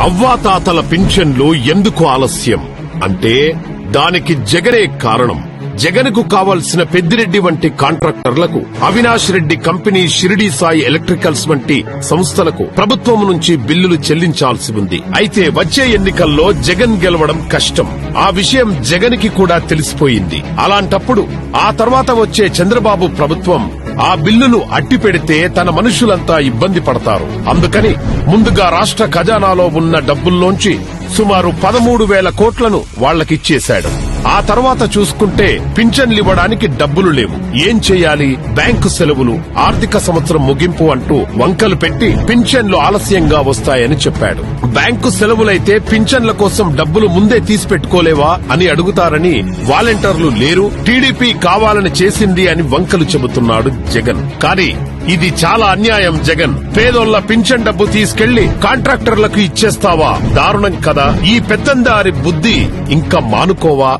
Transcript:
అవ్వాతాతల పింఛన్లు ఎందుకు ఆలస్యం? అంటే దానికి జగనే కారణం. జగన్కు కావాల్సిన పెద్దిరెడ్డి వంటి కాంట్రాక్టర్లకు అవినాష్ రెడ్డి కంపెనీ షిరిడి సాయి ఎలక్ట్రికల్స్ వంటి సంస్థలకు ప్రభుత్వం నుంచి బిల్లులు చెల్లించాల్సి ఉంది. అయితే వచ్చే ఎన్నికల్లో జగన్ గెలవడం కష్టం. ఆ విషయం జగన్ కూడా తెలిసిపోయింది. అలాంటప్పుడు ఆ తర్వాత వచ్చే చంద్రబాబు ప్రభుత్వం ఆ బిల్లులు అట్టి పెడితే తన మనుషులంతా ఇబ్బంది పడతారు. అందుకని ముందుగా రాష్ట్ర ఖజానాలో ఉన్న డబ్బుల్లోంచి సుమారు పదమూడు వేల కోట్లను వాళ్ళకిచ్చేశాడు ఆ తర్వాత చూసుకుంటే పింఛన్లు ఇవ్వడానికి డబ్బులు లేవు. ఏం చేయాలి? బ్యాంకు సెలవులు ఆర్థిక సంవత్సరం ముగింపు అంటూ వంకలు పెట్టి పింఛన్లు ఆలస్యంగా వస్తాయని చెప్పాడు. బ్యాంకు సెలవులైతే పింఛన్ల కోసం డబ్బులు ముందే తీసి పెట్టుకోలేవా అని అడుగుతారని వాలంటీర్లు లేరు. టీడీపీ కావాలని చేసింది అని వంకలు చెబుతున్నాడు జగన్. కానీ ఇది చాలా అన్యాయం జగన్. పేదోళ్ళ పింఛన్ డబ్బు తీసుకెళ్ళి కాంట్రాక్టర్లకు ఇచ్చేస్తావా? దారుణం కదా. ఈ పెత్తందారి బుద్ధి ఇంకా మానుకోవా?